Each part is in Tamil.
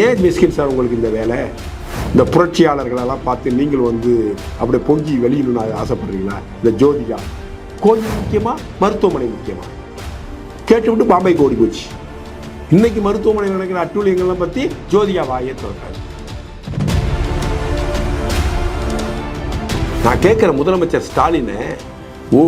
ஏன் மிஸ்கின் சார் உங்களுக்கு இந்த வேலை? இந்த புரட்சியாளர்களெல்லாம் பார்த்து நீங்கள் வந்து அப்படியே பொங்கி வெளியிடணும்னு ஆசைப்படுறீங்களா? இந்த ஜோதிகா. கோயில் முக்கியமாக மருத்துவமனை முக்கியமாக கேட்டுவிட்டு பாம்பை ஓடி போச்சு. இன்னைக்கு மருத்துவமனை நடக்கிற அட்டூழியங்கள்லாம் பற்றி ஜோதிகா வாயை திறக்காது. நான் கேட்குற முதலமைச்சர் ஸ்டாலினை ஓ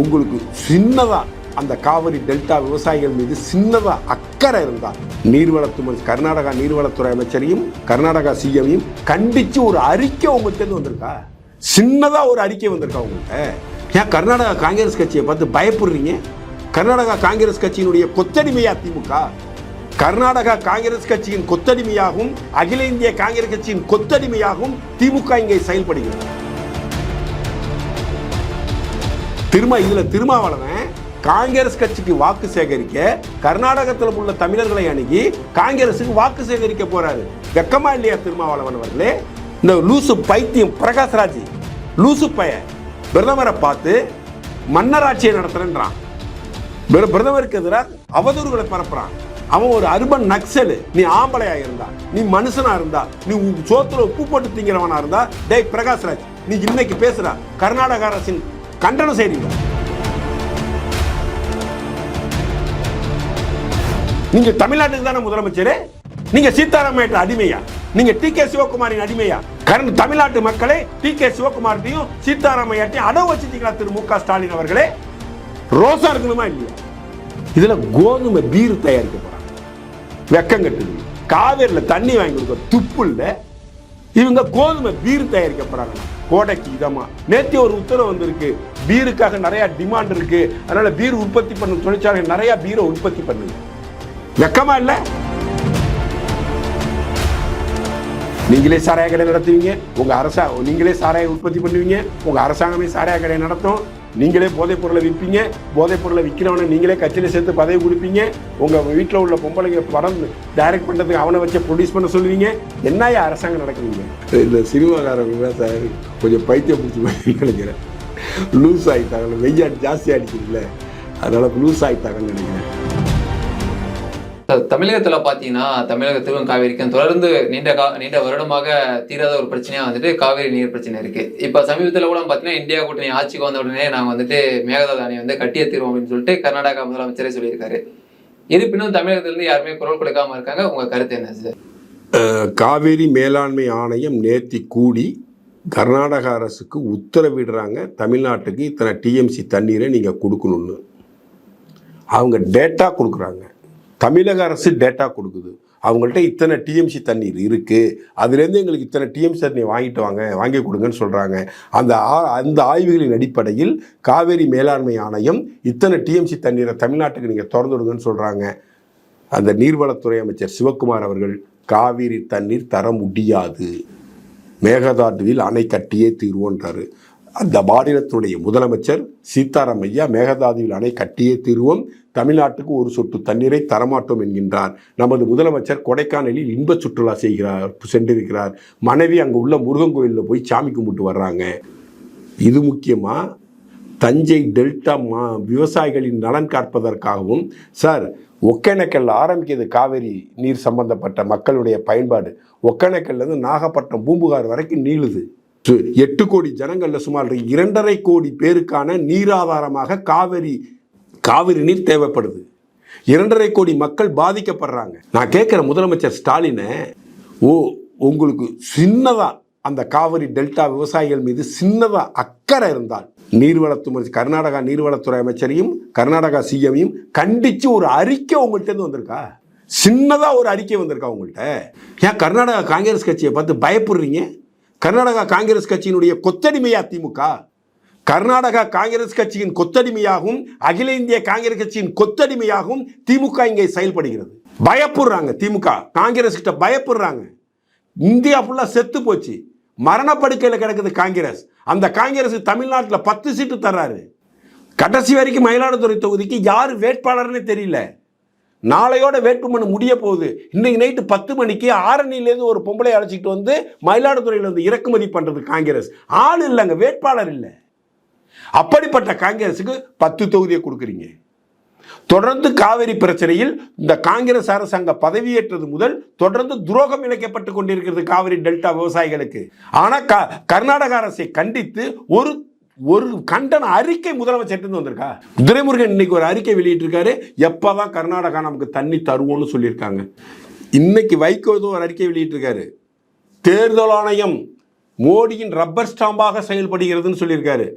உங்களுக்கு சின்னதாக அந்த காவிரி டெல்டா விவசாயிகள் மீது சின்னதாக அக்கறை இருந்தால் நீர்வளத்துறை கர்நாடகா நீர்வளத்துறை அமைச்சரையும் கர்நாடகா சிஎமையும் கண்டித்து ஒரு அறிக்கை உங்கள்கிட்ட வந்திருக்கா? சின்னதாக ஒரு அறிக்கை வந்திருக்கா உங்கள்கிட்ட? ஏன் கர்நாடகா காங்கிரஸ் கட்சியை பார்த்து பயப்படுறீங்க? கர்நாடகா காங்கிரஸ் கட்சியினுடைய கொத்தடிமையா திமுக? கர்நாடகா காங்கிரஸ் கட்சியின் கொத்தடிமையாகவும் அகில இந்திய காங்கிரஸ் கட்சியின் கொத்தடிமையாகவும் திமுக இங்கே செயல்படுகிறது. திரும்ப இதுல திருமாவளவன் காங்கிரஸ் கட்சிக்கு வாக்கு சேகரிக்க கர்நாடகத்தில் உள்ள தமிழர்களை அணுகி காங்கிரஸுக்கு வாக்கு சேகரிக்க போறாரு. வெக்கமா இல்லையா திருமாவளவன் அவர்களே? இந்த லூசு பைத்தியம் பிரகாஷ்ராஜ் லூசு பைய. பிரதமரை பார்த்து மன்னராட்சியை நடத்துறேன்றான். பிரதமருக்கு எதிராக அவதூறுகளை பரப்புறான். அவன் ஒரு அர்பன் நக்சலு. நீ ஆம்பளையா இருந்தா நீ மனுஷனா இருந்தா நீ உன் சோத்துல உப்பு போட்டு திங்கிறவனா இருந்தா டேய் பிரகாஷ்ராஜ் நீ இன்னைக்கு பேசுற கர்நாடக அரசின் கண்டனம் செய்றீங்க நீங்க தமிழ்நாட்டுக்கு தானே முதலமைச்சர்? நீங்க சீதாராமையற்ற அடிமையா? நீங்க டி கே சிவகுமாரின் அடிமையா? கரண்ட் தமிழ்நாட்டு மக்களே டி கே சிவகுமார்ட்டையும் சீதாராமையாட்டையும் அடவு வச்சுட்டீங்களா திரு மு க ஸ்டாலின் அவர்களே ரோசா இருக்கணுமா இல்லையா? இதுல கோதுமை பீர் தயாரிக்க போறாங்க. வெக்கம் கட்டுது. காவேரியில் தண்ணி வாங்கி கொடுக்க துப்பு இவங்க கோதுமை பீர் தயாரிக்க போறாங்க. கோடைக்கு இதமா. நேத்தி ஒரு உத்தரவு வந்திருக்கு. பீருக்காக நிறைய டிமாண்ட் இருக்கு. அதனால பீர் உற்பத்தி பண்ணும் தொழிற்சாலை நிறைய பீரை உற்பத்தி பண்ணுங்க வெக்கமா இல்ல? நீங்களே சாராய கடை நடத்துவீங்க உங்க அரசா நீங்களே சாராய உற்பத்தி பண்ணுவீங்க உங்க அரசாங்கமே சாராய கடை நடத்தும் நீங்களே போதைப் பொருளை விற்பீங்க போதைப் பொருளை விற்கிறவனை நீங்களே கட்சியில் சேர்த்து பதவி கொடுப்பீங்க உங்கள் வீட்டில் உள்ள பொம்பளைங்க படம் டைரக்ட் பண்ணுறதுக்கு அவனை வச்சு ப்ரொடியூஸ் பண்ண சொல்லுவீங்க என்ன அரசாங்கம் நடக்குதுங்க? இந்த சினிமாக்காரங்க சார் கொஞ்சம் பைத்தியம் பிடிச்சி நினைக்கிறேன். லூஸ் ஆகிட்டாங்க வெய்யாடு ஜாஸ்தி அடிக்குதுல்ல அதனால் லூஸ் ஆகிட்டாங்கன்னு நினைக்கிறேன். தமிழகத்தில் பார்த்தீங்கன்னா தமிழகத்துக்கும் காவேரிக்கும் தொடர்ந்து நீண்ட கா நீண்ட வருடமாக தீராத ஒரு பிரச்சனையாக வந்துட்டு காவேரி நீர் பிரச்சனை இருக்குது இப்போ சமீபத்தில் கூட பார்த்தீங்கன்னா இந்தியா கூட்டணி ஆட்சிக்கு வந்த உடனே நாங்கள் வந்துட்டு மேகதாது அணை வந்து கட்டிய தீர்வோம் அப்படின்னு சொல்லிட்டு கர்நாடகா முதலமைச்சரே சொல்லியிருக்காரு. இருப்பினும் தமிழகத்துல இருந்து யாருமே குரல் கொடுக்காம இருக்காங்க. உங்கள் கருத்து என்ன சார்? காவேரி மேலாண்மை ஆணையம் நேர்த்தி கூடி கர்நாடக அரசுக்கு உத்தரவிடுறாங்க. தமிழ்நாட்டுக்கு இத்தனை டிஎம்சி தண்ணீரை நீங்கள் கொடுக்கணும்னு. அவங்க டேட்டா கொடுக்குறாங்க. தமிழக அரசு டேட்டா கொடுக்குது. அவங்கள்ட்ட இத்தனை டிஎம்சி தண்ணீர் இருக்குது அதுலேருந்து எங்களுக்கு இத்தனை டிஎம்சி தண்ணீர் வாங்கிட்டு வாங்க வாங்கி கொடுங்கன்னு சொல்கிறாங்க அந்த ஆ- அந்த ஆய்வுகளின் அடிப்படையில் காவேரி மேலாண்மை ஆணையம் இத்தனை டிஎம்சி தண்ணீரை தமிழ்நாட்டுக்கு நீங்கள் திறந்து விடுங்கன்னு சொல்கிறாங்க அந்த நீர்வளத்துறை அமைச்சர் சிவக்குமார் அவர்கள் காவிரி தண்ணீர் தர முடியாது. மேகதாதுவில் அணை கட்டியே தீர்வோன்றாரு. அந்த மாநிலத்தினுடைய முதலமைச்சர் சீதாராம் ஐயா மேகதாதுவில் அணை கட்டியே தீர்வோம். தமிழ்நாட்டுக்கு ஒரு சொட்டு தண்ணீரை தரமாட்டோம் என்கின்றார். நமது முதலமைச்சர் கொடைக்கானலில் இன்ப சுற்றுலா செய்கிறார் சென்றிருக்கிறார். மனைவி அங்கே உள்ள முருகன் கோயிலில் போய் சாமி கும்பிட்டு வர்றாங்க. இது முக்கியமாக தஞ்சை டெல்டா மா விவசாயிகளின் நலன் காப்பதற்காகவும் சார் ஒக்கேனக்கல் ஆரம்பிக்கிறது காவேரி நீர் சம்பந்தப்பட்ட மக்களுடைய பயன்பாடு. ஒக்கேனக்கல்லேருந்து நாகப்பட்டினம் பூம்புகார் வரைக்கும் நீளுது. எட்டு கோடி ஜனங்களில் சுமார் இரண்டரை கோடி பேருக்கான நீராதாரமாக காவிரி காவிரி நீர் தேவைப்படுது. இரண்டரை கோடி மக்கள் பாதிக்கப்படுறாங்க. நான் கேட்குற முதலமைச்சர் ஸ்டாலினை ஓ உங்களுக்கு சின்னதாக அந்த காவிரி டெல்டா விவசாயிகள் மீது சின்னதாக அக்கறை இருந்தால் நீர்வளத்து கர்நாடகா நீர்வளத்துறை அமைச்சரையும் கர்நாடகா சிஎமையும் கண்டித்து ஒரு அறிக்கை உங்கள்கிட்டருந்து வந்திருக்கா? சின்னதாக ஒரு அறிக்கை வந்திருக்கா உங்கள்கிட்ட ஏன் கர்நாடகா காங்கிரஸ் கட்சியை பார்த்து பயப்படுறீங்க? கர்நாடகா காங்கிரஸ் கட்சியினுடைய கொத்தடிமையா திமுக? கர்நாடகா காங்கிரஸ் கட்சியின் கொத்தடிமையாகவும் அகில இந்திய காங்கிரஸ் கட்சியின் கொத்தடிமையாகவும் திமுக இங்கே செயல்படுகிறது. பயப்படுறாங்க திமுக. காங்கிரஸ் கிட்ட பயப்படுறாங்க. இந்தியா ஃபுல்லா செத்து போச்சு. மரணப்படுக்கையில் கிடக்குது காங்கிரஸ். அந்த காங்கிரஸ் தமிழ்நாட்டில் பத்து சீட்டு தர்றாரு. கடைசி வரைக்கும் மயிலாடுதுறை தொகுதிக்கு யார் வேட்பாளர்னே தெரியல. நாளையோட வேட்புமனு முடிய போகுது. இன்னைக்கு நைட்டு பத்து மணிக்கு ஆரணியிலேருந்து ஒரு பொம்பளை அழைச்சிக்கிட்டு வந்து மயிலாடுதுறையில் வந்து இறக்குமதி பண்ணுறது காங்கிரஸ். ஆள் இல்லைங்க வேட்பாளர் இல்லை. அப்படிப்பட்ட காங்கிரஸுக்கு பத்து தொகுதியை கொடுக்குறீங்க. தொடர்ந்து காவிரி பிரச்சனையில் இந்த காங்கிரஸ் அரசாங்க பதவியேற்றது முதல் தொடர்ந்து துரோகம் இணைக்கப்பட்டு கொண்டிருக்கிறது காவிரி டெல்டா விவசாயிகளுக்கு. ஆனால் க- கர்நாடக அரசை கண்டித்து ஒரு ஒரு கண்டன அறிக்கை முதலமைச்சர் வந்திருக்கா? துரைமுருகன் இன்னைக்கு ஒரு அறிக்கை வெளியிட்டிருக்காரு. எப்போதான் கர்நாடகா நமக்கு தண்ணி தருவோம்னு சொல்லியிருக்காங்க. இன்னைக்கு வைகோ ஏதோ ஒரு அறிக்கை வெளியிட்டிருக்காரு. தேர்தல் ஆணையம் மோடியின் ரப்பர் ஸ்டாம்பாக செயல்படுகிறதுன்னு சொல்லியிருக்காரு.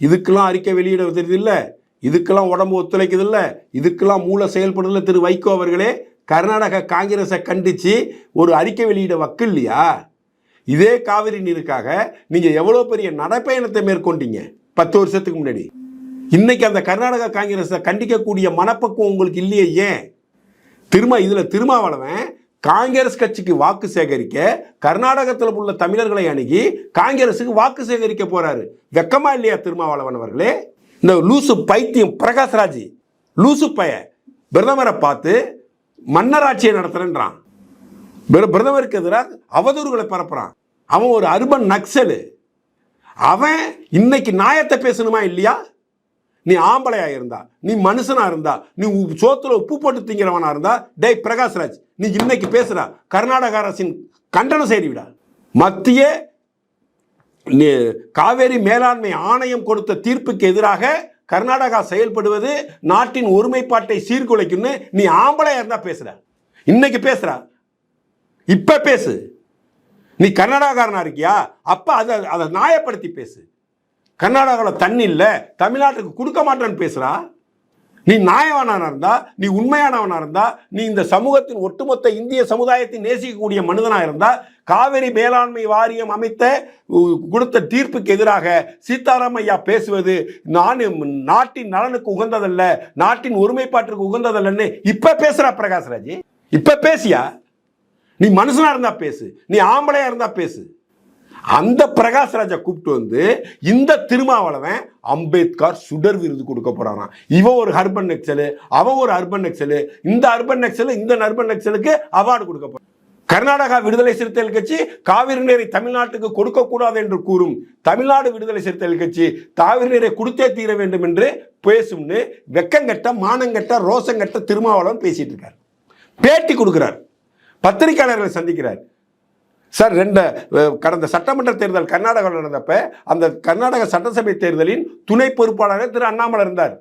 இதுக்கெல்லாம் அறிக்கை வெளியிட இல்லை? இதுக்கெல்லாம் உடம்பு ஒத்துழைக்குது இல்ல? இதுக்கெல்லாம் மூளை செயல்படுதில்ல திரு வைகோ அவர்களே? கர்நாடக காங்கிரஸை கண்டிச்சு ஒரு அறிக்கை வெளியிட வக்கு இல்லையா? இதே காவிரி நீருக்காக நீங்க எவ்வளவு பெரிய நடைப்பயணத்தை மேற்கொண்டீங்க? பத்து வருஷத்துக்கு முன்னாடி. இன்னைக்கு அந்த கர்நாடக காங்கிரஸை கண்டிக்கக்கூடிய மனப்பக்குவம் உங்களுக்கு இல்லையே ஏன்? திரும்ப இதுல திருமாவளவன் காங்கிரஸ் கட்சிக்கு வாக்கு சேகரிக்க கர்நாடகத்தில் உள்ள தமிழர்களை அணுகி காங்கிரஸுக்கு வாக்கு சேகரிக்க போறாரு. வெக்கமா இல்லையா திருமாவளவன் அவர்களே? இந்த லூசு பைத்தியம் பிரகாஷ்ராஜ் லூசு பய பிரதமரை பார்த்து மன்னராட்சியை நடத்துறேன்றான். பிரதமருக்கு எதிராக அவதூறுகளை பரப்புறான். அவன் ஒரு அர்பன் நக்சலு. அவன் இன்னைக்கு நியாயத்தை பேசணுமா இல்லையா? நீ ஆம்பளையா இருந்தா நீ மனுஷனா இருந்தா நீ உ- சோத்துல உப்பு போட்டு திங்கிறவனா இருந்தா டேய் பிரகாஷ்ராஜ் நீ இன்னைக்கு பேசுற கர்நாடக அரசின் கண்டனம் செய்துவிடா. மத்திய காவேரி மேலாண்மை ஆணையம் கொடுத்த தீர்ப்புக்கு எதிராக கர்நாடகா செயல்படுவது நாட்டின் ஒருமைப்பாட்டை சீர்குலைக்கும்னு நீ ஆம்பளையா இருந்தா பேசுற இன்னைக்கு பேசுற இப்போ பேசு. நீ கர்நாடகாரனா இருக்கியா? அப்போ அதை அதை நியாயப்படுத்தி பேசு. கர்நாடகாவில் தண்ணி இல்லை தமிழ்நாட்டுக்கு கொடுக்க மாட்டேன்னு பேசுகிறா நீ நியாயவானாக இருந்தா நீ உண்மையானவனாக இருந்தா நீ இந்த சமூகத்தின் ஒட்டுமொத்த இந்திய சமுதாயத்தை நேசிக்கக்கூடிய மனிதனாக இருந்தா காவிரி மேலாண்மை வாரியம் அமைத்த கொடுத்த தீர்ப்புக்கு எதிராக சீதாராம் ஐயா பேசுவது நான் நாட்டின் நலனுக்கு உகந்ததல்ல நாட்டின் ஒருமைப்பாட்டிற்கு உகந்ததல்லன்னு இப்போ பேசுகிறா பிரகாஷ்ராஜ். இப்போ பேசியா? நீ மனுஷனா இருந்தா பேசு. நீ ஆம்பளையா இருந்தா பேசு. அந்த பிரகாஷ்ராஜை கூப்பிட்டு வந்து இந்த திருமாவளவன் அம்பேத்கர் சுடர் விருது கொடுக்க போறாராம். இவன் ஒரு அர்பன் நெக்சலு அவன் ஒரு அர்பன் நெக்சலு இந்த அர்பன் நெக்சலு இந்த அர்பன் நெக்சலுக்கு அவார்டு கொடுக்க போறான். கர்நாடகா விடுதலை சிறுத்தைகள் கட்சி காவிரி நீரை தமிழ்நாட்டுக்கு கொடுக்க கூடாது என்று கூறும் தமிழ்நாடு விடுதலை சிறுத்தைகள் கட்சி காவிரி நீரை கொடுத்தே தீர வேண்டும் என்று பேசும்னு வெக்கங்கட்ட மானங்கட்ட ரோசங்கட்ட திருமாவளவன் பேசிட்டு இருக்கார். பேட்டி கொடுக்கிறார். பத்திரிகையாளர்களை சந்திக்கிறார். சார் ரெண்டு கடந்த சட்டமன்ற தேர்தல் கர்நாடகாவில் நடந்தப்ப அந்த கர்நாடக சட்டசபை தேர்தலின் துணை பொறுப்பாளராக திரு அண்ணாமலை இருந்தார்.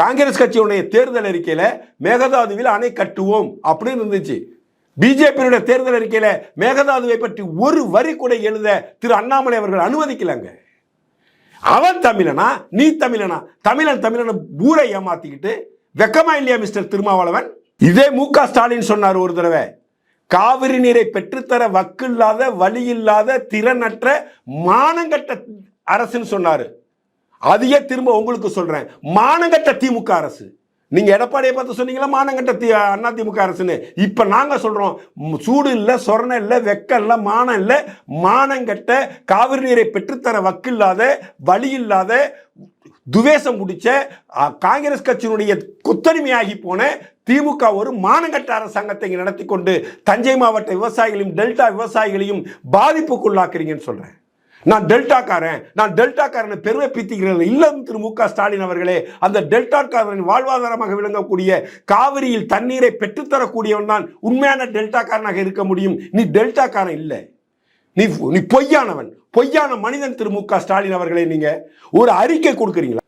காங்கிரஸ் கட்சியுடைய தேர்தல் அறிக்கையில் மேகதாதுவில் அணை கட்டுவோம் அப்படின்னு இருந்துச்சு. பிஜேபியினுடைய தேர்தல் அறிக்கையில் மேகதாதுவை பற்றி ஒரு வரி கூட எழுத திரு அண்ணாமலை அவர்கள் அனுமதிக்கலங்க. அவன் தமிழனா நீ தமிழனா? தமிழன் தமிழனை ஊரை ஏமாத்திக்கிட்டு வெக்கமா இல்லையா மிஸ்டர் திருமாவளவன்? இதே மு க ஸ்டாலின் சொன்னார் ஒரு தடவை. காவிரி நீரை பெற்றுத்தர வக்கில்லாத வழி இல்லாத திறனற்ற மானங்கட்ட அரசுன்னு சொன்னாரு. அதையே திரும்ப உங்களுக்கு சொல்றேன். மானங்கட்ட திமுக அரசு. நீங்க எடப்பாடியை பார்த்து சொன்னீங்களா மானங்கட்ட தி அண்ணா திமுக அரசுன்னு? இப்ப நாங்க சொல்றோம் சூடு இல்லை சொரணை இல்லை வெக்கம் இல்லை மானம் இல்லை மானங்கட்ட காவிரி நீரை பெற்றுத்தர வக்கில்லாத வழி இல்லாத துவேஷம் பிடிச்ச காங்கிரஸ் கட்சியினுடைய கொத்தடிமையாகி போன திமுக ஒரு மானங்கட்ட அரசாங்கத்தை இங்க நடத்தி கொண்டு தஞ்சை மாவட்ட விவசாயிகளையும் டெல்டா விவசாயிகளையும் பாதிப்புக்குள்ளாக்குறீங்கன்னு சொல்றேன். நான் டெல்டாக்காரன் நான் டெல்டாக்காரனை பெருமை பீத்திக்கிறேன் இல்லம் திரு மு க ஸ்டாலின் அவர்களே அந்த டெல்டாக்காரனின் வாழ்வாதாரமாக விளங்கக்கூடிய காவிரியில் தண்ணீரை பெற்றுத்தரக்கூடியவன் தான் உண்மையான டெல்டாக்காரனாக இருக்க முடியும். நீ டெல்டாக்காரன் இல்லை. நீ நீ பொய்யானவன். பொய்யான மனிதன் திரு மு க ஸ்டாலின் அவர்களே நீங்க. ஒரு அறிக்கை கொடுக்குறீங்களா?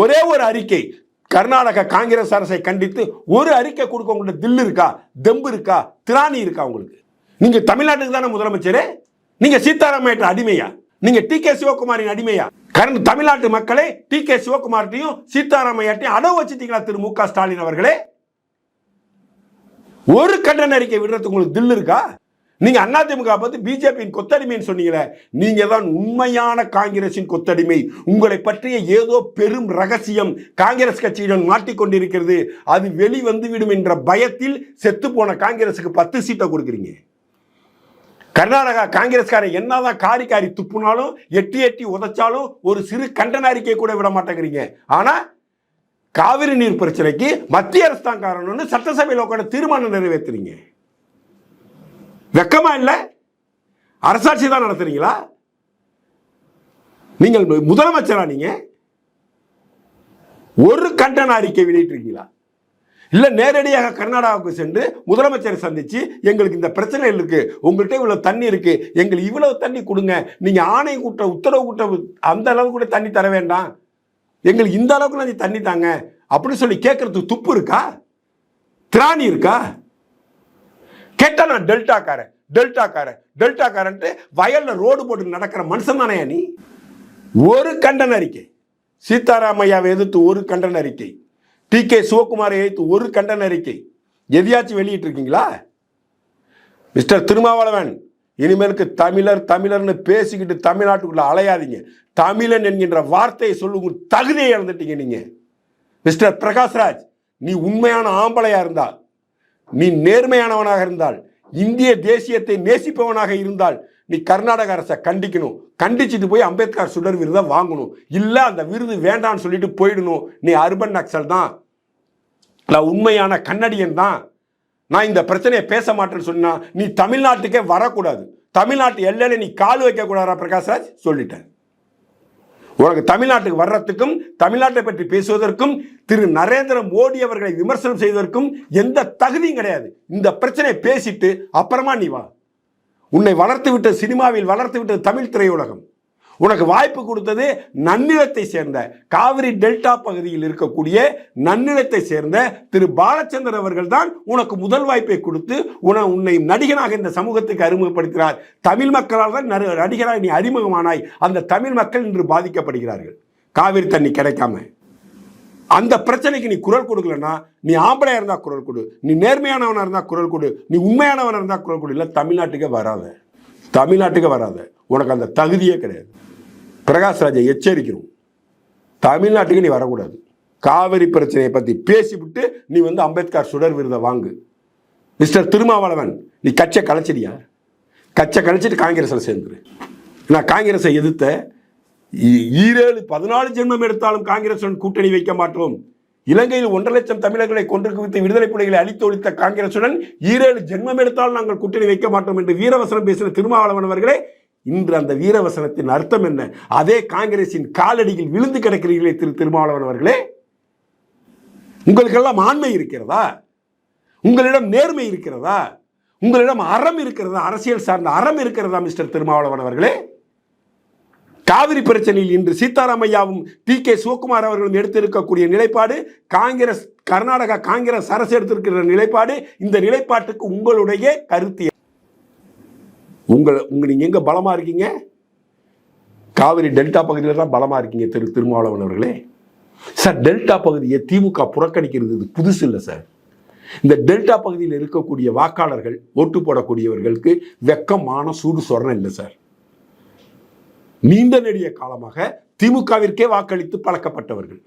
ஒரே ஒரு அறிக்கை கர்நாடக காங்கிரஸ் அரசை கண்டித்து ஒரு அறிக்கை கொடுக்க உங்கள்கிட்ட தில்லு இருக்கா தெம்பு இருக்கா திராணி இருக்கா உங்களுக்கு? நீங்க தமிழ்நாட்டுக்கு தானே முதலமைச்சர்? நீங்க சீதாராமையற்ற அடிமையா? நீங்க டி கே சிவகுமாரின் அடிமையா? கரண்ட் தமிழ்நாட்டு மக்களை டி கே சிவகுமார்ட்டையும் சீதாராமையாட்டையும் அடவு வச்சுட்டீங்களா திரு மு க ஸ்டாலின் அவர்களே? ஒரு கண்டன அறிக்கை விடுறதுக்கு உங்களுக்கு தில் இருக்கா? நீங்க அதிமுக பார்த்து பிஜேபியின் கொத்தடிமைன்னு சொன்னீங்களே நீங்க தான் உண்மையான காங்கிரசின் கொத்தடிமை. உங்களை பற்றிய ஏதோ பெரும் ரகசியம் காங்கிரஸ் கட்சியிடம் மாட்டிக்கொண்டிருக்கிறது அது வெளிவந்துவிடும் என்ற பயத்தில் செத்து போன காங்கிரஸுக்கு பத்து சீட்டை கொடுக்குறீங்க. கர்நாடகா காங்கிரஸ்காரன் என்னதான் காரி காரி துப்புனாலும் எட்டி எட்டி உதைச்சாலும் ஒரு சிறு கண்டன அறிக்கை கூட விட மாட்டேங்கிறீங்க. ஆனா காவிரி நீர் பிரச்சனைக்கு மத்திய அரசு தான் காரணம்னு சட்டசபையில் உட்காந்து தீர்மானம் நிறைவேற்றுறீங்க. வெக்கமா இல்லை? அரசாட்சி தான் நடத்துறீங்களா? நீங்கள் முதலமைச்சரா நீங்க? ஒரு கண்டன அறிக்கை வெளியிட்டிருக்கீங்களா? இல்லை நேரடியாக கர்நாடகாவுக்கு சென்று முதலமைச்சரை சந்திச்சு எங்களுக்கு இந்த பிரச்சனை இருக்கு உங்கள்கிட்ட இவ்வளவு தண்ணி இருக்கு எங்களுக்கு இவ்வளவு தண்ணி கொடுங்க நீங்க ஆணை கூட்ட உத்தரவு கூட்ட அந்த அளவுக்கு கூட தண்ணி தர வேண்டாம். எங்களுக்கு இந்த அளவுக்கு நீ தண்ணி தாங்க. அப்படின்னு சொல்லி கேட்கறதுக்கு துப்பு இருக்கா? திராணி இருக்கா? கேட்டா நான் டெல்டாக்காரன் டெல்டாக்காரன் டெல்டாக்காரன்ட்டு வயல்ல ரோடு போட்டு நடக்கிற மனுஷன் தானே நீ? ஒரு கண்டன அறிக்கை. சீதாராமையாவை எதிர்த்து ஒரு கண்டன அறிக்கை. டி கே சிவகுமாரை எதிர்த்து ஒரு கண்டன அறிக்கை. எதையாச்சும் வெளியிட்டு இருக்கீங்களா மிஸ்டர் திருமாவளவன் இனிமேலுக்கு தமிழர் தமிழர்னு பேசிக்கிட்டு தமிழ்நாட்டுக்குள்ள அலையாதீங்க. தமிழன் என்கின்ற வார்த்தையை சொல்லுங்க தகுதியை இழந்துட்டீங்க நீங்க. மிஸ்டர் பிரகாஷ்ராஜ் நீ உண்மையான ஆம்பளையா இருந்தால் நீ நேர்மையானவனாக இருந்தால் இந்திய தேசியத்தை நேசிப்பவனாக இருந்தால் நீ கர்நாடக அரசை கண்டிக்கணும். கண்டிச்சுட்டு போய் அம்பேத்கர் சுடர் விருதை வாங்கணும். இல்லை அந்த விருது வேண்டாம்னு சொல்லிட்டு போயிடணும். நீ அர்பன் நக்சல் தான். நான் உண்மையான கன்னடியன் தான். நான் இந்த பிரச்சனையை பேச மாட்டேன்னு சொன்னா நீ தமிழ்நாட்டுக்கே வரக்கூடாது. தமிழ்நாட்டு எல்லையில நீ கால் வைக்கக்கூடாதா பிரகாஷ்ராஜ் சொல்லிட்டேன். உலக தமிழ்நாட்டுக்கு வர்றதுக்கும் தமிழ்நாட்டை பற்றி பேசுவதற்கும் திரு நரேந்திர மோடி அவர்களை விமர்சனம் செய்வதற்கும் எந்த தகுதியும் கிடையாது. இந்த பிரச்சனையை பேசிட்டு அப்புறமா நீ வா. உன்னை வளர்த்து விட்ட சினிமாவில் வளர்த்து விட்டது தமிழ் திரையுலகம். உனக்கு வாய்ப்பு கொடுத்தது நன்னிலத்தை சேர்ந்த காவிரி டெல்டா பகுதியில் இருக்கக்கூடிய நன்னிலத்தை சேர்ந்த திரு பாலச்சந்தர் அவர்கள் தான் உனக்கு முதல் வாய்ப்பை கொடுத்து உன உன்னை நடிகனாக இந்த சமூகத்துக்கு அறிமுகப்படுத்தினார். தமிழ் மக்களால் தான் நடிகராக நீ அறிமுகமானாய். அந்த தமிழ் மக்கள் இன்று பாதிக்கப்படுகிறார்கள். காவிரி தண்ணி கிடைக்காம. அந்த பிரச்சனைக்கு நீ குரல் கொடுக்கலன்னா நீ ஆம்பளையாக இருந்தால் குரல் கொடு. நீ நேர்மையானவனாக இருந்தால் குரல் கொடு. நீ உண்மையானவனா இருந்தால் குரல் கொடு. இல்லை தமிழ்நாட்டுக்கே வராத. தமிழ்நாட்டுக்கு வராத. உனக்கு அந்த தகுதியே கிடையாது. பிரகாஷ்ராஜை எச்சரிக்கிறோம். தமிழ்நாட்டுக்கு நீ வரக்கூடாது. காவிரி பிரச்சனையை பற்றி பேசிவிட்டு நீ வந்து அம்பேத்கர் சுடர் விருதை வாங்கு. மிஸ்டர் திருமாவளவன் நீ கச்சை கலைச்சிடியா கச்சை கழிச்சிட்டு காங்கிரஸில் சேர்ந்துரு. நான் காங்கிரஸை எதிர்த்த ஈரேழு பதினாலு ஜென்மம் எடுத்தாலும் காங்கிரசுடன் கூட்டணி வைக்க மாட்டோம். இலங்கையில் ஒன்றரை லட்சம் தமிழர்களை கொன்று குவித்து விடுதலை புலிகளை அழித்து ஒழித்த காங்கிரசுடன் ஈரேழு ஜென்மம் எடுத்தாலும் நாங்கள் கூட்டணி வைக்க மாட்டோம் என்று வீரவசனம் பேசின திருமாவளவன் அவர்களே இன்று அந்த வீரவசனத்தின் அர்த்தம் என்ன? அதே காங்கிரசின் காலடியில் விழுந்து கிடக்கிறீர்களே திரு திருமாவளவன் அவர்களே. உங்களுக்கெல்லாம் ஆண்மை இருக்கிறதா? உங்களிடம் நேர்மை இருக்கிறதா? உங்களிடம் அறம் இருக்கிறதா? அரசியல் சார்ந்த அறம் இருக்கிறதா மிஸ்டர் திருமாவளவன் அவர்களே? காவிரி பிரச்சனையில் இன்று சீதாராமையாவும் டி கே சிவகுமார் அவர்களும் எடுத்திருக்கக்கூடிய நிலைப்பாடு காங்கிரஸ் கர்நாடகா காங்கிரஸ் அரசு எடுத்திருக்கிற நிலைப்பாடு இந்த நிலைப்பாட்டுக்கு உங்களுடைய கருத்து உங்களை உங்கள் உங்க நீங்க எங்க பலமா இருக்கீங்க? காவிரி டெல்டா பகுதியில் தான் பலமா இருக்கீங்க திரு திருமாவளவன் அவர்களே. சார் டெல்டா பகுதியை திமுக புறக்கணிக்கிறது இது புதுசு இல்லை சார். இந்த டெல்டா பகுதியில் இருக்கக்கூடிய வாக்காளர்கள் ஓட்டு போடக்கூடியவர்களுக்கு வெக்கமான சூடு சொரணம் இல்லை சார். நீண்ட நெடிய காலமாக திமுகவிற்கே வாக்களித்து பழக்கப்பட்டவர்கள்.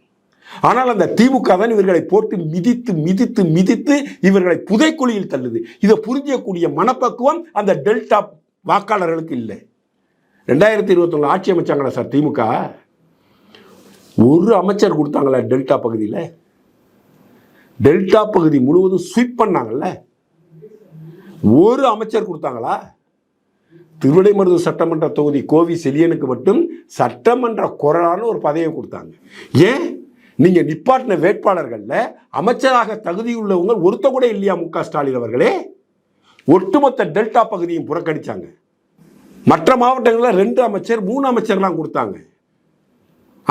ஆனால் அந்த திமுக தான் இவர்களை போட்டு மிதித்து மிதித்து மிதித்து இவர்களை புதைக்குழியில் தள்ளுது. இதை புரிஞ்சக்கூடிய மனப்பக்குவம் அந்த டெல்டா வாக்காளர்களுக்கு இல்லை. ரெண்டாயிரத்தி இருபத்தொன்னு ஆட்சி அமைச்சாங்களா சார் திமுக? ஒரு அமைச்சர் கொடுத்தாங்களா டெல்டா பகுதியில்? டெல்டா பகுதி முழுவதும் ஸ்வீப் பண்ணாங்கல்ல? ஒரு அமைச்சர் கொடுத்தாங்களா? திருவிடைமருதூர் சட்டமன்ற தொகுதி கோவி செலியனுக்கு மட்டும் சட்டமன்ற குரலான ஒரு பதவியை கொடுத்தாங்க. ஏன்? நீங்கள் நிப்பாட்டின வேட்பாளர்களில் அமைச்சராக தகுதியுள்ளவங்க ஒருத்த கூட இல்லையா மு க ஸ்டாலின் அவர்களே? ஒட்டுமொத்த டெல்டா பகுதியும் புறக்கணிச்சாங்க. மற்ற மாவட்டங்களில் ரெண்டு அமைச்சர் மூணு அமைச்சர்லாம் கொடுத்தாங்க.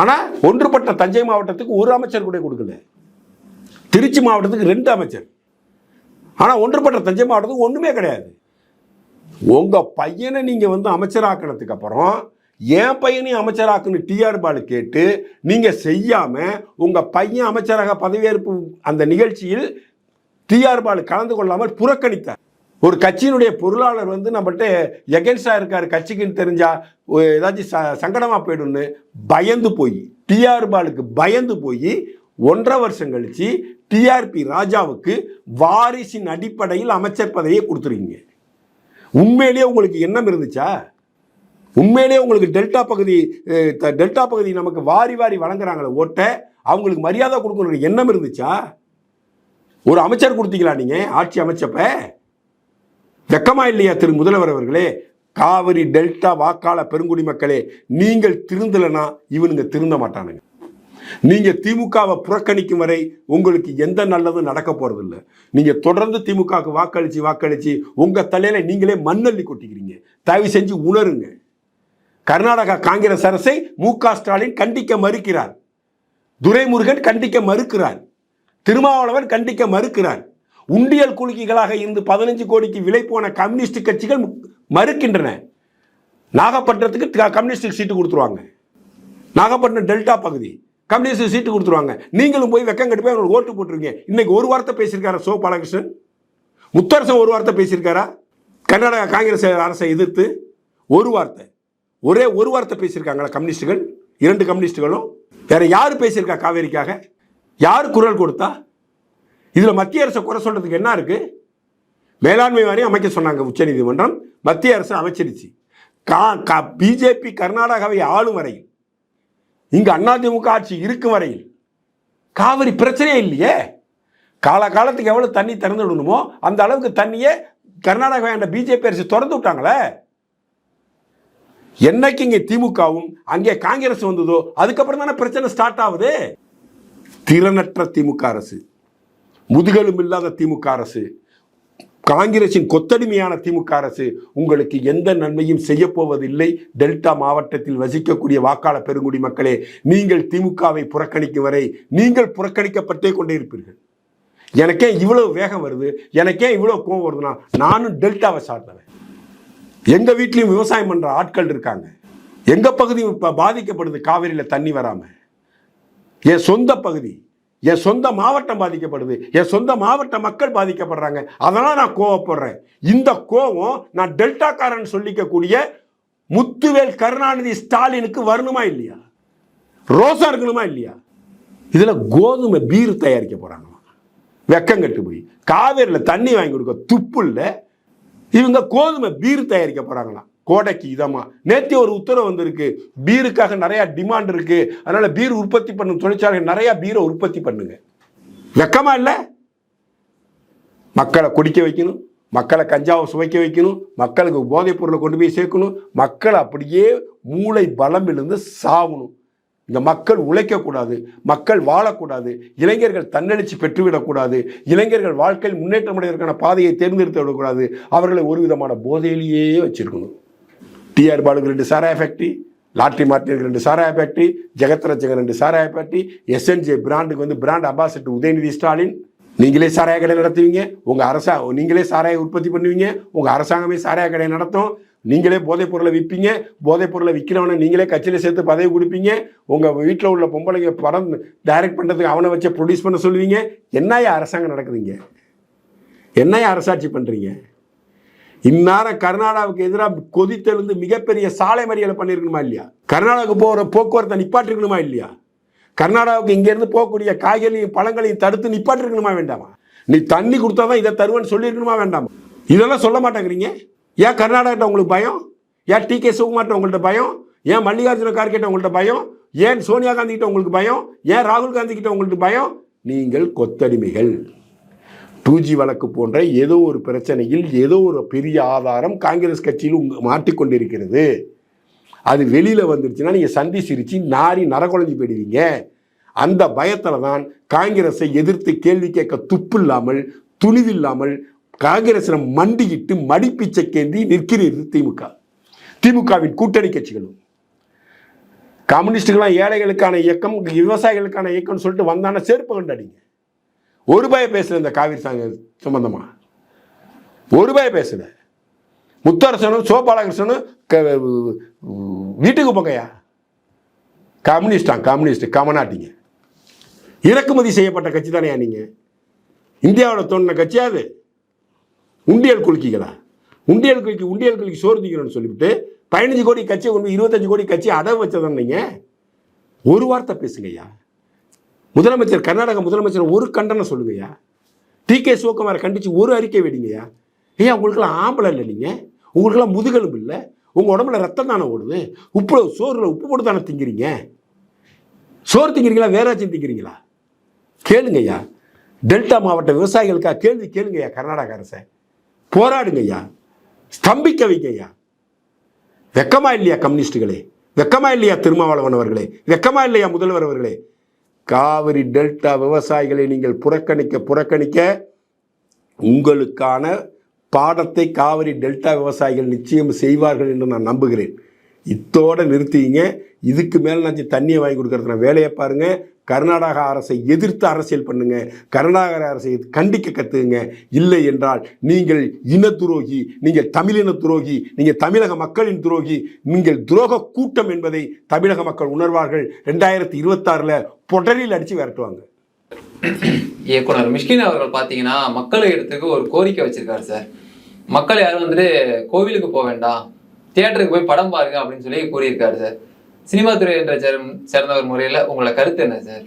ஆனால் ஒன்றுபட்ட தஞ்சை மாவட்டத்துக்கு ஒரு அமைச்சர் கூட கொடுக்கல. திருச்சி மாவட்டத்துக்கு ரெண்டு அமைச்சர். ஆனால் ஒன்றுபட்ட தஞ்சை மாவட்டத்துக்கு ஒன்றுமே கிடையாது. உங்கள் பையனை நீங்கள் வந்து அமைச்சராக்கினதுக்கு அப்புறம் என் பையனையும் அமைச்சராக்குன்னு டிஆர் பாலு கேட்டு நீங்கள் செய்யாமல் உங்கள் பையன் அமைச்சராக பதவியேற்பு அந்த நிகழ்ச்சியில் டிஆர் பாலு கலந்து கொள்ளாமல் புறக்கணித்தார். ஒரு கட்சியினுடைய பொருளாளர் வந்து நம்மகிட்ட எகென்ஸ்டாக இருக்கார். கட்சிக்குன்னு தெரிஞ்சால் ஏதாச்சும் ச- சங்கடமா போயிடும்னு பயந்து போய் டிஆர் பாலுக்கு பயந்து போய் ஒன்றரை வருஷம் கழித்து டிஆர்பி ராஜாவுக்கு வாரிசின் அடிப்படையில் அமைச்சர் பதவியை கொடுத்துருக்கீங்க. உண்மையிலேயே உங்களுக்கு எண்ணம் இருந்துச்சா? உண்மையிலேயே உங்களுக்கு டெல்டா பகுதி த- டெல்டா பகுதி நமக்கு வாரி வாரி வழங்குறாங்களே ஓட்டை அவங்களுக்கு மரியாதை கொடுக்கணுன்னு எண்ணம் இருந்துச்சா? ஒரு அமைச்சர் கொடுத்தீங்களா நீங்கள் ஆட்சி அமைச்சப்ப? வெக்கமா இல்லையா திரு முதல்வர் அவர்களே? காவிரி டெல்டா வாக்காள பெருங்குடி மக்களே நீங்கள் திருந்தலைன்னா இவனுங்க திருந்த மாட்டானுங்க. நீங்க திமுகவை புறக்கணிக்கும் வரை உங்களுக்கு எந்த நல்லதும் நடக்க போகிறதில்ல நீங்க தொடர்ந்து திமுகவுக்கு வாக்களிச்சு வாக்களிச்சு உங்க தலையில நீங்களே மண்ணள்ளி கொட்டிக்கிறீங்க. தயவு செஞ்சு உணருங்க. கர்நாடகா காங்கிரஸ் அரசை மு ஸ்டாலின் கண்டிக்க மறுக்கிறார். துரைமுருகன் கண்டிக்க மறுக்கிறார். திருமாவளவன் கண்டிக்க மறுக்கிறார். உண்டியல் குலுக்கிகளாக இருந்து பதினஞ்சு கோடிக்கு விலை போன கம்யூனிஸ்ட் கட்சிகள் மறுக்கின்றன. நாகப்பட்டினத்துக்கு க- கம்யூனிஸ்டுக்கு சீட்டு கொடுத்துருவாங்க. நாகப்பட்டினம் டெல்டா பகுதி. கம்யூனிஸ்ட் சீட்டு கொடுத்துருவாங்க. நீங்களும் போய் வெக்கம் கட்டு போய் அவங்களுக்கு ஓட்டு போட்டுருங்க இன்னைக்கு ஒரு வார்த்தை பேசியிருக்காரா சோ பாலகிருஷ்ணன்? முத்தரசன் ஒரு வார்த்தை பேசியிருக்காரா? கர்நாடகா காங்கிரஸ் அரசை எதிர்த்து ஒரு வார்த்தை. ஒரே ஒரு வார்த்தை பேசியிருக்காங்களா கம்யூனிஸ்டுகள்? இரண்டு கம்யூனிஸ்டுகளும். வேற யார் பேசியிருக்கா காவேரிக்காக? யார் குரல் கொடுத்தா? இதில் மத்திய அரசை குறை சொல்கிறதுக்கு என்ன இருக்குது மேலாண்மை வாரியம் அமைக்க சொன்னாங்க உச்சநீதிமன்றம் மத்திய அரசு அமைச்சிருச்சு. கா கா பிஜேபி கர்நாடகாவை ஆளும் வரையில் இங்கே அதிமுக ஆட்சி இருக்கும் வரையில் காவிரி பிரச்சனையே இல்லையே. காலகாலத்துக்கு எவ்வளோ தண்ணி திறந்து விடணுமோ அந்த அளவுக்கு தண்ணியே கர்நாடகா என்ற பிஜேபி அரசு திறந்து விட்டாங்களே. என்னைக்கு இங்கே திமுகவும் அங்கே காங்கிரஸ் வந்ததோ அதுக்கப்புறம் தானே பிரச்சனை ஸ்டார்ட் ஆகுது. திறனற்ற திமுக அரசு. முதுகெலும் இல்லாத திமுக அரசு காங்கிரசின் கொத்தடிமையான திமுக அரசு உங்களுக்கு எந்த நன்மையும் செய்யப்போவதில்லை டெல்டா மாவட்டத்தில் வசிக்கக்கூடிய வாக்காளர் பெருங்குடி மக்களே நீங்கள் திமுகவை புறக்கணிக்கும் வரை நீங்கள் புறக்கணிக்கப்பட்டே கொண்டே இருப்பீர்கள். எனக்கே இவ்வளவு வேகம் வருது எனக்கே இவ்வளோ கோவம் வருதுன்னா நானும் டெல்டாவை சார்ந்தவன். எங்கள் வீட்லேயும் விவசாயம் பண்ணுற ஆட்கள் இருக்காங்க. எங்கள் பகுதி இப்போ பாதிக்கப்படுது காவிரியில் தண்ணி வராமல் என் சொந்த பகுதி என் சொந்த மாவட்டம் பாதிக்கப்படுது. என் சொந்த மாவட்ட மக்கள் பாதிக்கப்படுறாங்க. அதெல்லாம் நான் கோவப்படுறேன். இந்த கோவம் நான் டெல்டாக்காரன் சொல்லிக்கக்கூடிய முத்துவேல் கருணாநிதி ஸ்டாலினுக்கு வரணுமா இல்லையா? ரோசா இருக்கணுமா இல்லையா? இதில் கோதுமை பீர் தயாரிக்க போறாங்க. வெக்கங்கட்டு போய். காவேரியில் தண்ணி வாங்கி கொடுக்க துப்பு இல்லை. இவங்க கோதுமை பீர் தயாரிக்க போகிறாங்களாம் கோடைக்கு இதமா? நேற்று ஒரு உத்தரவு வந்திருக்கு. பீருக்காக நிறைய டிமாண்ட் இருக்கு. அதனால பீர் உற்பத்தி பண்ணும் தொழிற்சாலை நிறைய பீரை உற்பத்தி பண்ணுங்க. வெக்கமா இல்லை? மக்களை குடிக்க வைக்கணும். மக்களை கஞ்சாவை சுவைக்க வைக்கணும். மக்களுக்கு போதைப் பொருளை கொண்டு போய் சேர்க்கணும். மக்கள் அப்படியே மூளை பலம் இருந்து சாகணும் இந்த மக்கள் உழைக்கக்கூடாது. மக்கள் வாழக்கூடாது. இளைஞர்கள் தன்னெழுச்சி பெற்றுவிடக்கூடாது. இளைஞர்கள் வாழ்க்கையில் முன்னேற்றம் அடைவதற்கான பாதையை தேர்ந்தெடுத்து விடக்கூடாது. அவர்களை ஒரு விதமான போதையிலேயே வச்சிருக்கணும். டிஆர் பாலுக்கு ரெண்டு சாராய ஃபேக்ட்ரி லாட்ரி மார்ட்டினுக்கு ரெண்டு சாராய ஃபேக்ட்ரி ஜெகத்ரட்சகன் ரெண்டு சாராய ஃபேக்ட்ரி எஸ்என்ஜே பிராண்டுக்கு வந்து பிராண்ட் அம்பாசிடர் உதயநிதி ஸ்டாலின். நீங்களே சாராய கடை நடத்துவீங்க உங்கள் அரசா நீங்களே சாராய உற்பத்தி பண்ணுவீங்க உங்கள் அரசாங்கமே சாராய கடை நடத்தும். நீங்களே போதைப் பொருளை விற்பீங்க போதைப் பொருளை விற்கிறவனை நீங்களே கட்சியில் சேர்த்து பதவி கொடுப்பீங்க. உங்கள் வீட்டில் உள்ள பொம்பளைங்க படம் டைரக்ட் பண்ணுறதுக்கு அவனை வச்சு ப்ரொடியூஸ் பண்ண சொல்லுவீங்க. என்னையா அரசாங்கம் நடக்குதுங்க? என்னையா அரசாட்சி பண்ணுறீங்க இந்நேரம் கர்நாடகாவுக்கு எதிராக கொதித்தெழுந்து மிகப்பெரிய சாலை மறியலை பண்ணியிருக்கணுமா இல்லையா? கர்நாடகாவுக்கு போகிற போக்குவரத்தை நிப்பாட்டிருக்கணுமா இல்லையா? கர்நாடகாவுக்கு இங்கேருந்து போகக்கூடிய காய்கறியும் பழங்களையும் தடுத்து நிப்பாட்டிருக்கணுமா வேண்டாமா? நீ தண்ணி கொடுத்தா தான் இதை தருவேன்னு சொல்லியிருக்கணுமா வேண்டாமா? இதெல்லாம் சொல்ல மாட்டேங்கிறீங்க? ஏன் கர்நாடகிட்ட உங்களுக்கு பயம்? ஏன் டி கே சிவகுமார்கிட்ட உங்கள்கிட்ட பயம்? ஏன் மல்லிகார்ஜுன கார்கிட்ட உங்கள்கிட்ட பயம்? ஏன் சோனியா காந்தி கிட்ட உங்களுக்கு பயம்? ஏன் ராகுல் காந்தி கிட்ட உங்களுக்கு பயம்? நீங்கள் கொத்தடிமைகள். டூ ஜி வழக்கு போன்ற ஏதோ ஒரு பிரச்சனையில் ஏதோ ஒரு பெரிய ஆதாரம் காங்கிரஸ் கட்சியில் உங்க மாட்டிக்கொண்டிருக்கிறது அது வெளியில் வந்துருச்சுன்னா நீங்கள் சந்தி சிரித்து நாரி நரகுழஞ்சி போயிடுவீங்க. அந்த பயத்தில் தான் காங்கிரஸை எதிர்த்து கேள்வி கேட்க துப்பு இல்லாமல் துணிவில்லாமல் காங்கிரஸில் மண்டியிட்டு மடிப்பிச்சை கேந்தி நிற்கிறீர்கள் திமுக. திமுகவின் கூட்டணி கட்சிகளும். கம்யூனிஸ்டுகளாம் ஏழைகளுக்கான இயக்கம் விவசாயிகளுக்கான இயக்கம்னு சொல்லிட்டு வந்தான செருப்பு கண்டாடிங்க ஒரு பய பேசல இந்த காவிரி சாங்க சம்பந்தமா? ஒரு பய பேசல முத்தரசனும் சோபாலகிருஷ்ணனும் க- வீட்டுக்கு போங்கய்யா. கம்யூனிஸ்டான் கம்யூனிஸ்ட் கமநாட்டிங்க. இறக்குமதி செய்யப்பட்ட கட்சி தானேயா நீங்க? இந்தியாவோட தோணின கட்சியாது உண்டியல் குலுக்கிகளா? உண்டியல் குலுக்கி உண்டியல் குலுக்கி சோறு திங்கணும்னு சொல்லிவிட்டு பதினஞ்சு கோடி கட்சியை கொண்டு இருபத்தஞ்சு கோடி கட்சி அடவு வச்சதான் நீங்கள் ஒரு வார்த்தை பேசுங்கய்யா. முதலமைச்சர் கர்நாடக முதலமைச்சர் ஒரு கண்டனம் சொல்லுங்கய்யா. டி கே சிவகுமாரை கண்டித்து ஒரு அறிக்கை வெடிங்கய்யா ஐயா உங்களுக்கெல்லாம் ஆம்பளை இல்லை நீங்கள் உங்களுக்கெல்லாம் முதுகெலும்பு இல்லை. உங்கள் உடம்புல ரத்தம் தானே ஓடுது. உப்பு சோறில் உப்பு போட்டு தானே திங்கிறீங்க. சோறு திங்கிறீங்களா வேறாச்சும் திங்கிறீங்களா? கேளுங்கய்யா. டெல்டா மாவட்ட விவசாயிகளுக்காக கேள்வி கேளுங்கய்யா கர்நாடக அரசை. போராடுங்கய்யா. ஸ்தம்பிக்க வைங்கய்யா. வெக்கமா இல்லையா கம்யூனிஸ்டுகளே? வெக்கமா இல்லையா திருமாவளவன் அவர்களே? வெக்கமா இல்லையா முதல்வர் அவர்களே? காவிரி டெல்டா விவசாயிகளை நீங்கள் புறக்கணிக்க புறக்கணிக்க உங்களுக்கான பாடத்தை காவிரி டெல்டா விவசாயிகள் நிச்சயம் செய்வார்கள் என்று நான் நம்புகிறேன். இத்தோடு நிறுத்திங்க இதுக்கு மேலே நான் தண்ணியை வாங்கி கொடுக்கறதுன வேலையை பாருங்கள் கர்நாடக அரசை எதிர்த்து அரசியல் பண்ணுங்க கர்நாடக அரசை கண்டிக்க கத்துங்க இல்லை என்றால் நீங்கள் இன துரோகி நீங்கள் தமிழின துரோகி நீங்கள் தமிழக மக்களின் துரோகி நீங்கள் துரோக கூட்டம் என்பதை தமிழக மக்கள் உணர்வார்கள். ரெண்டாயிரத்தி இருபத்தாறில் பொடரில் அடித்து விரட்டுவாங்க. இயக்குனர் மிஷ்கின் அவர்கள் பார்த்தீங்கன்னா மக்கள் இடத்துக்கு ஒரு கோரிக்கை வச்சிருக்காரு சார். மக்கள் யாரும் வந்துட்டு கோவிலுக்கு போக வேண்டாம் தியேட்டருக்கு போய் படம் பாருங்க அப்படின்னு சொல்லி கூறியிருக்காரு சார். சினிமா துறை என்ற சேர்- சேர்ந்தவர் முறையில் உங்களோட கருத்து என்ன சார்?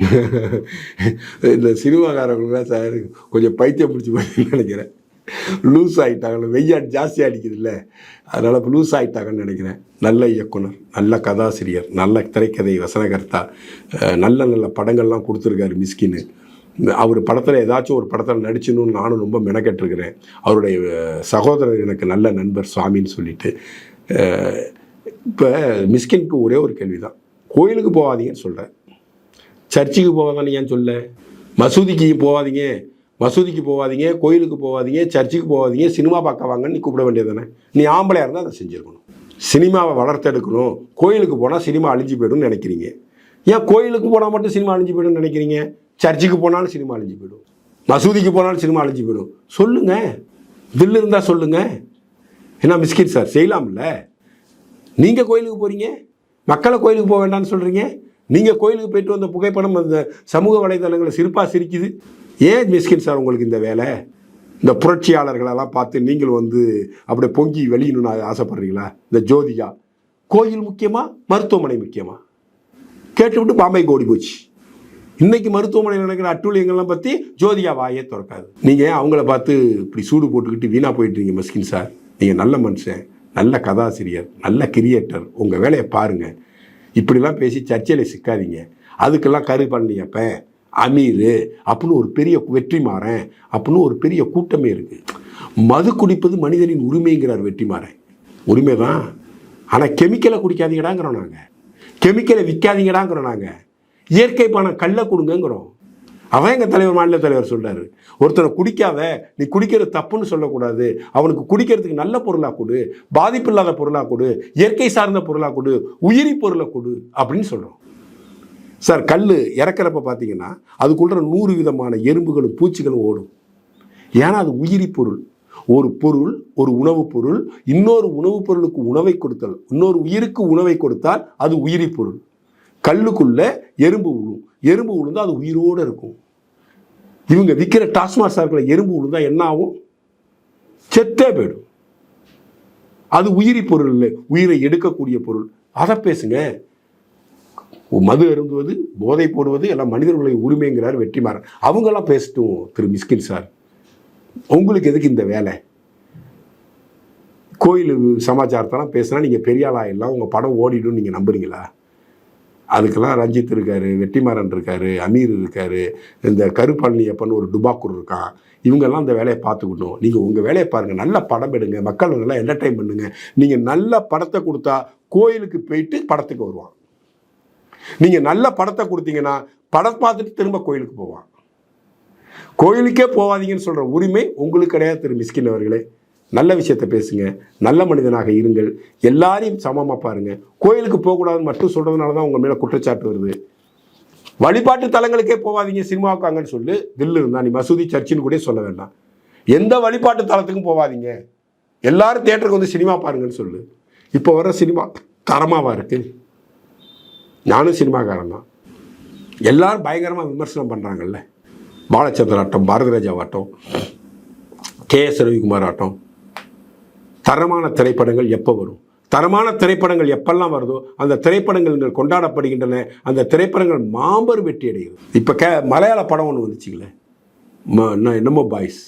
இந்த சினிமாக்காரங்களுக்குலாம் சார் கொஞ்சம் பைத்தியம் பிடிச்சி போய் நினைக்கிறேன். லூஸ் ஆகிட்டாங்கல்ல வெய்யாட் ஜாஸ்தி அடிக்குதுல்ல. அதனால் இப்போ லூஸ் ஆகிட்டாங்கன்னு நினைக்கிறேன். நல்ல இயக்குனர் நல்ல கதாசிரியர் நல்ல திரைக்கதை வசனகர்த்தா நல்ல நல்ல படங்கள்லாம் கொடுத்துருக்காரு மிஸ்கின்னு. அவர் படத்தில் ஏதாச்சும் ஒரு படத்தில் நடிச்சணும்னு நானும் ரொம்ப மெனக்கெட்டிருக்கிறேன். அவருடைய சகோதரர் எனக்கு நல்ல நண்பர் சுவாமின்னு சொல்லிட்டு. இப்போ மிஸ்கினுக்கு ஒரே ஒரு கேள்வி தான் கோயிலுக்கு போகாதீங்கன்னு சொல்கிறேன் சர்ச்சுக்கு போகாதானே ஏன் சொல்ல? மசூதிக்கு போகாதீங்க மசூதிக்கு போகாதீங்க கோயிலுக்கு போகாதீங்க சர்ச்சுக்கு போகாதீங்க சினிமா பார்க்க வாங்கன்னு நீ கூப்பிட வேண்டியது தானே நீ ஆம்பளையாக இருந்தால் அதை செஞ்சுருக்கணும். சினிமாவை வளர்த்தெடுக்கணும் கோயிலுக்கு போனால் சினிமா அழிஞ்சு போயிடும்னு நினைக்கிறீங்க. ஏன் கோயிலுக்கு போனால் மட்டும் சினிமா அழிஞ்சு போயிடும்னு நினைக்கிறீங்க? சர்ச்சுக்கு போனாலும் சினிமா அழிஞ்சு போயிடும். மசூதிக்கு போனாலும் சினிமா அழிஞ்சு போயிடும். சொல்லுங்கள் தில் இருந்தால் சொல்லுங்கள் என்ன மிஸ்கிட் சார் செய்யலாம்ல? நீங்கள் கோயிலுக்கு போகிறீங்க மக்களை கோயிலுக்கு போக வேண்டாம்னு சொல்கிறீங்க நீங்கள் கோயிலுக்கு போயிட்டு வந்த புகைப்படம் அந்த சமூக வலைதளங்களில் சிரிப்பாக சிரிக்குது. ஏன் மிஸ்கின் சார் உங்களுக்கு இந்த வேலை? இந்த புரட்சியாளர்களெல்லாம் பார்த்து நீங்கள் வந்து அப்படியே பொங்கி வெளியணும்னு ஆசைப்படுறீங்களா? இந்த ஜோதிகா. கோயில் முக்கியமாக மருத்துவமனை முக்கியமாக கேட்டுவிட்டு பாம்பேக்கு கோடி போச்சு. இன்றைக்கி மருத்துவமனையில் நடக்கிற அட்டூழியங்கள்லாம் பற்றி ஜோதிகா வாயே திறக்காது. நீங்கள் அவங்கள பார்த்து இப்படி சூடு போட்டுக்கிட்டு வீணாக போயிட்டுருங்க மஸ்கின் சார்? நீங்கள் நல்ல மனுஷன். நல்ல கதாசிரியர் நல்ல கிரியேட்டர் உங்கள் வேலையை பாருங்கள் இப்படிலாம் பேசி சர்ச்சையில் சிக்காதீங்க. அதுக்கெல்லாம் கரு பண்ணியப்ப அமீர் அப்படின்னு ஒரு பெரிய வெற்றிமாறன் அப்படின்னு ஒரு பெரிய கூட்டமே இருக்குது மது குடிப்பது மனிதனின் உரிமைங்கிறார் வெற்றிமாறன். உரிமை தான் ஆனால் கெமிக்கலை குடிக்காதீங்கடாங்கிறோம் நாங்கள் கெமிக்கலை விற்காதீங்கடாங்கிறோம் நாங்கள் இயற்கை பணம் கல்லை கொடுங்கங்கிறோம். அவன் எங்கள் தலைவர் மாநில தலைவர் சொல்கிறாரு ஒருத்தனை குடிக்காத நீ குடிக்கிறது தப்புன்னு சொல்லக்கூடாது. அவனுக்கு குடிக்கிறதுக்கு நல்ல பொருளாக கொடு பாதிப்பு இல்லாத பொருளாக கொடு இயற்கை சார்ந்த பொருளாக கொடு உயிரி பொருளை கொடு அப்படின்னு சொல்கிறோம் சார் கல் இறக்குறப்ப பார்த்தீங்கன்னா அதுக்குள்ள நூறு விதமான எறும்புகளும் பூச்சிகளும் ஓடும். ஏன்னா அது உயிரி பொருள். ஒரு பொருள் ஒரு உணவுப் பொருள் இன்னொரு உணவுப் பொருளுக்கு உணவை கொடுத்தல் இன்னொரு உயிருக்கு உணவை கொடுத்தால் அது உயிரி பொருள். கல்லுக்குள்ளே எறும்பு விழும் எறும்பு விழுந்தால் அது உயிரோடு இருக்கும். இவங்க விற்கிற டாஸ்மாக் சார்க்கில் எறும்பு விழுந்தா என்ன ஆகும்? செத்தே போயிடும். அது உயிரி பொருள் இல்லை. உயிரை எடுக்கக்கூடிய பொருள். அதை பேசுங்க. மது அருந்துவது போதை போடுவது எல்லாம் மனிதர்களுடைய உரிமைங்கிறார் வெற்றிமாறன் அவங்கெல்லாம் பேசட்டும் திரு மிஸ்கின் சார். உங்களுக்கு எதுக்கு இந்த வேலை? கோயில் சமாச்சாரத்தெல்லாம் பேசினா நீங்கள் பெரியாளாக எல்லாம் உங்கள் படம் ஓடிடும் நீங்கள் நம்புறீங்களா? அதுக்கெல்லாம் ரஞ்சித் இருக்காரு வெட்டிமாறன் இருக்காரு அமீர் இருக்காரு இந்த கருப்பழனியப்பன் ஒரு டுபாக்கூர் இருக்கான். இவங்கெல்லாம் அந்த வேலையை பார்த்துக்கணும். நீங்கள் உங்கள் வேலையை பாருங்கள் நல்ல படம் எடுங்க. மக்கள் நல்லா என்டர்டைன் பண்ணுங்க. நீங்கள் நல்ல படத்தை கொடுத்தா கோயிலுக்கு போயிட்டு படத்துக்கு வருவான். நீங்கள் நல்ல படத்தை கொடுத்தீங்கன்னா படம் பார்த்துட்டு திரும்ப கோயிலுக்கு போவான். கோயிலுக்கே போகாதீங்கன்னு சொல்கிற உரிமை உங்களுக்கு கிடையாது திரு மிஸ்கின் அவர்களே. நல்ல விஷயத்த பேசுங்க நல்ல மனிதனாக இருங்கள். எல்லாரையும் சமமாக பாருங்கள் கோயிலுக்கு போகக்கூடாதுன்னு மட்டும் சொல்கிறதுனால தான் உங்கள் மேலே குற்றச்சாட்டு வருது. வழிபாட்டு தலங்களுக்கே போகாதீங்க சினிமாவுக்கு அங்கன்னு சொல்லு. தில்லு இருந்தா நீ மசூதி சர்ச்சின்னு கூட சொல்ல வேண்டாம். எந்த வழிபாட்டு தலத்துக்கும் போகாதீங்க எல்லாரும் தேட்டருக்கு வந்து சினிமா பாருங்கன்னு சொல்லு. இப்போ வர சினிமா தரமாவா இருக்கு? நானும் சினிமாக்காரன் தான். எல்லாரும் பயங்கரமாக விமர்சனம் பண்ணுறாங்கல்ல பாலச்சந்திர ஆட்டம் பாரதிராஜா ஆட்டம் கே எஸ் ரவிக்குமார் ஆட்டம் தரமான திரைப்படங்கள் எப்போ வரும்? தரமான திரைப்படங்கள் எப்பெல்லாம் வருதோ அந்த திரைப்படங்கள் கொண்டாடப்படுகின்றன. அந்த திரைப்படங்கள் மாபெரும் வெற்றி அடைகிறது. இப்போ கே மலையாள படம் ஒன்று வந்துச்சுங்களே என்னமோ பாய்ஸ்.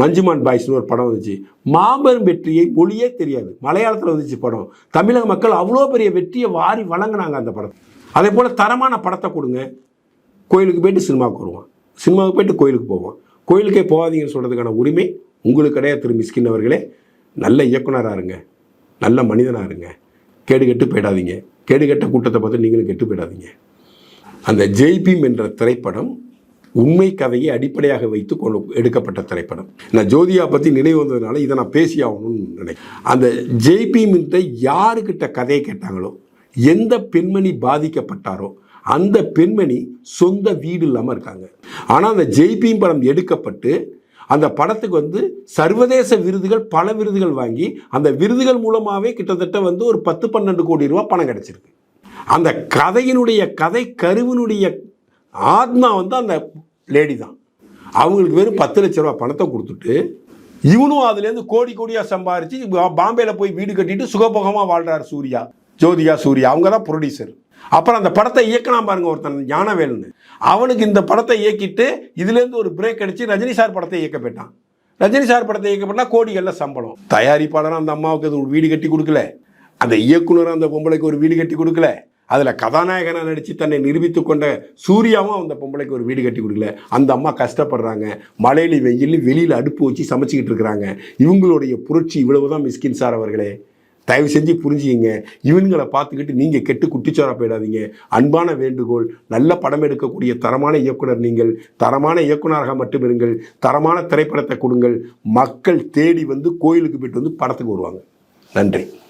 மஞ்சுமான் பாய்ஸ்னு ஒரு படம் வந்துச்சு. மாபெரும் வெற்றியை மொழியே தெரியாது. மலையாளத்தில் வந்துச்சு படம். தமிழக மக்கள் அவ்வளோ பெரிய வெற்றியை வாரி வழங்கினாங்க அந்த படத்தை. அதே போல் தரமான படத்தை கொடுங்க. கோயிலுக்கு போயிட்டு சினிமாவுக்கு வருவான். சினிமாவுக்கு போயிட்டு கோயிலுக்கு போவான். கோயிலுக்கே போகாதீங்கன்னு சொல்கிறதுக்கான உரிமை உங்களுக்கு கிடையாது திரு மிஸ்கின் அவர்களே. நல்ல இயக்குனராக இருங்க. நல்ல மனிதனாக இருங்க. கேடு கெட்டு போயிடாதீங்க. கேடு கெட்ட கூட்டத்தை பார்த்து நீங்களும் கெட்டு போயிடாதீங்க. அந்த ஜெய்பீம் என்ற திரைப்படம் உண்மை கதையை அடிப்படையாக வைத்து கொண்டு எடுக்கப்பட்ட திரைப்படம். நான் ஜோதியா பற்றி நினைவு வந்ததுனால இதை நான் பேசி ஆகணும்னு நினைக்கிறேன். அந்த ஜெய்பீம்கிட்ட யாருக்கிட்ட கதையை கேட்டாங்களோ எந்த பெண்மணி பாதிக்கப்பட்டாரோ அந்த பெண்மணி சொந்த வீடு இல்லாமல் இருக்காங்க. ஆனால் அந்த ஜெய்பீம் படம் எடுக்கப்பட்டு அந்த படத்துக்கு வந்து சர்வதேச விருதுகள் பல விருதுகள் வாங்கி அந்த விருதுகள் மூலமாகவே கிட்டத்தட்ட வந்து ஒரு பத்து பன்னெண்டு கோடி ரூபா பணம் கிடைச்சிருக்கு. அந்த கதையினுடைய கதை கருவினுடைய ஆத்மா வந்து அந்த லேடி தான். அவங்களுக்கு வெறும் பத்து லட்ச ரூபா பணத்தை கொடுத்துட்டு இவனும் அதுலேருந்து கோடி கோடியாக சம்பாரித்து பாம்பேயில் பாம்பேல போய் வீடு கட்டிட்டு சுகபோகமாக வாழ்கிறார் சூர்யா ஜோதிகா சூர்யா. அவங்க தான் ப்ரொடியூசர் அப்புறம் அந்த படத்தை இயக்கலாம் பாருங்க ஒருத்தன் ஞானவேல்னு. அவனுக்கு இந்த படத்தை இயக்கிட்டு இதுலேருந்து ஒரு பிரேக் அடிச்சு ரஜினி சார் படத்தை இயக்க போயிட்டான். ரஜினி சார் படத்தை இயக்கப்பட்டால் கோடிகளில் சம்பளம். தயாரிப்பாளர் அந்த அம்மாவுக்கு அது ஒரு வீடு கட்டி கொடுக்கல. அந்த இயக்குனர் அந்த பொம்பளைக்கு ஒரு வீடு கட்டி கொடுக்கல. அதில் கதாநாயகனாக நடித்து தன்னை நிரூபித்து கொண்ட சூர்யாவும் அந்த பொம்பளைக்கு ஒரு வீடு கட்டி கொடுக்கல. அந்த அம்மா கஷ்டப்படுறாங்க. மழையில வெயில் வெளியில் அடுப்பு வச்சு சமைச்சிக்கிட்டு இருக்கிறாங்க. இவங்களுடைய புரட்சி இவ்வளவுதான் மிஸ்கின் சார் அவர்களே. தயவு செஞ்சு புரிஞ்சுக்கிங்க. இவங்களை பார்த்துக்கிட்டு நீங்கள் கெட்டு குட்டிச்சோரா போயிடாதீங்க. அன்பான வேண்டுகோள் நல்ல படம் எடுக்கக்கூடிய தரமான இயக்குனர் நீங்கள் தரமான இயக்குனராக மட்டும் இருங்கள் தரமான திரைப்படத்தை கொடுங்கள். மக்கள் தேடி வந்து கோயிலுக்கு போயிட்டு வந்து படத்துக்கு வருவாங்க. நன்றி.